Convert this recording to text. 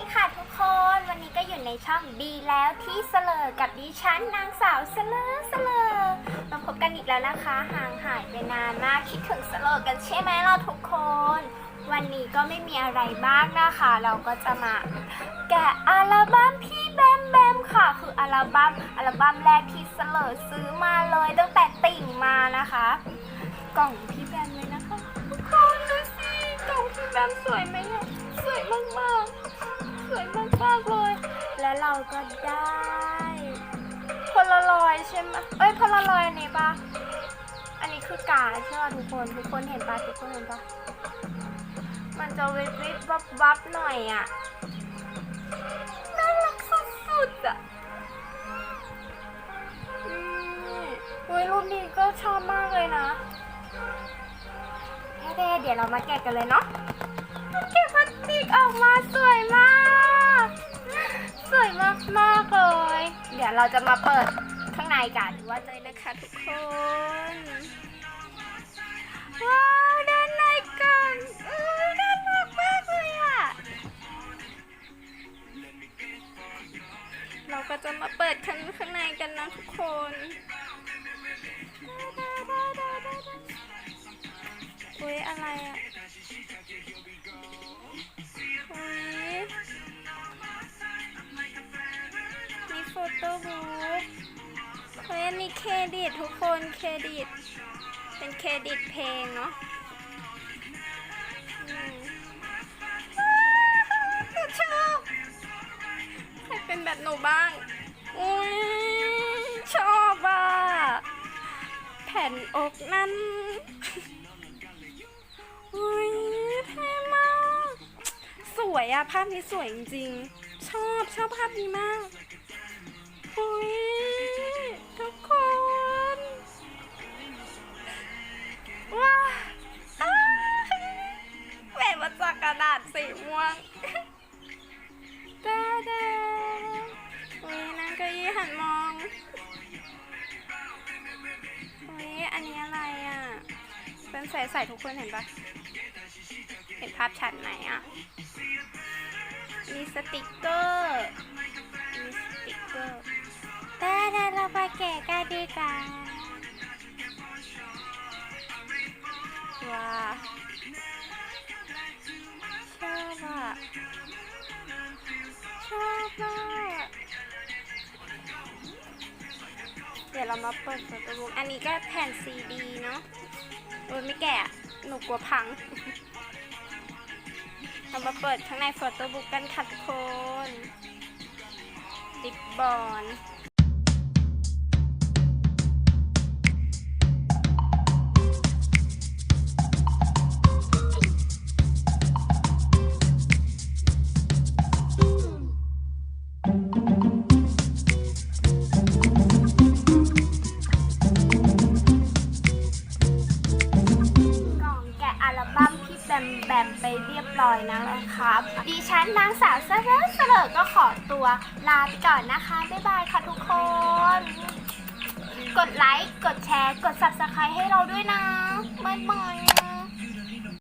ดีค่ะทุกคน วันนี้ก็อยู่ในช่องดีแล้วที่เสลอกับดิฉันนางสาวเสลอเสลอมาพบกันอีกแล้วนะคะ ห่างหายไปนานมากคิดถึงเสลอกันใช่ไหมเราทุกคน วันนี้ก็ไม่มีอะไรบ้างนะคะ เราก็จะมาแกะอัลบั้มพี่แบมแบมค่ะ คืออัลบั้มอัลบั้มแรกที่เสลอซื้อมาเลยตั้งแต่ติ่งมานะคะ กล่องพี่แบมเลยนะคะทุกคนดูสิกล่องพี่แบมสวยไหมเนี่ยสวยมากๆ สวยมากๆเลย และเราก็ได้พลลอยใช่ไหมเอ้ยพลลอยอันนี้ปะอันนี้คือกาใช่ป่ะทุกคน ทุกคนเห็นปะทุกคนเห็นปะมันจะวิบวิบวับวับหน่อยอะน่ารักสุดๆอะอุ้ยรูปนี้ก็ชอบมากเลยนะเด้เดี๋ยวเรามาแกะกันเลยเนาะแกะพลาสติกออกมาสวยมาก สวยมากมากเลย เดี๋ยวเราจะมาเปิดข้างในกันว่าจะนะคะทุกคน ว้าวด้านในกันอุ้ยน่ารักมากเลยอะ เราก็จะมาเปิดข้างข้างในกันนะทุกคนอุ้ยอะไรอะ เครดิตทุกคนเครดิต เป็นเครดิตเพลงเนาะชอบใครเป็นแบบหนูบ้างอุ้ยชอบอะแผ่นอกนั้นอุ้ยเท่มาก สวยอะภาพนี้สวยจริงๆ ชอบชอบภาพนี้มาก วงดาดาอุ้ยนั่งเก้าอี้หันมองอุ้ยอันนี้อะไรอะเป็นใสๆทุกคนเห็นปะเห็นภาพชัดไหมอะ มีสติกเกอร์ มีสติกเกอร์ได้ได้เราไปแกะกันดีกว่า เรามาเปิดโฟโต้บุ๊กอันนี้ก็แผ่นซีดีเนาะโอ้ยไม่แกะหนูกลัวพัง เรามาเปิดข้างในโฟโต้บุ๊กกันค่ะทุกคนดิบบอล มไปเรียบร้อยแล้วนะครับ ดิฉันนางสาวเสลอเสลอก็ขอตัวลาไปก่อนนะคะ บ๊ายบายค่ะทุกคน กดไลค์ กดแชร์ กด subscribe ให้เราด้วยนะ บ๊ายบาย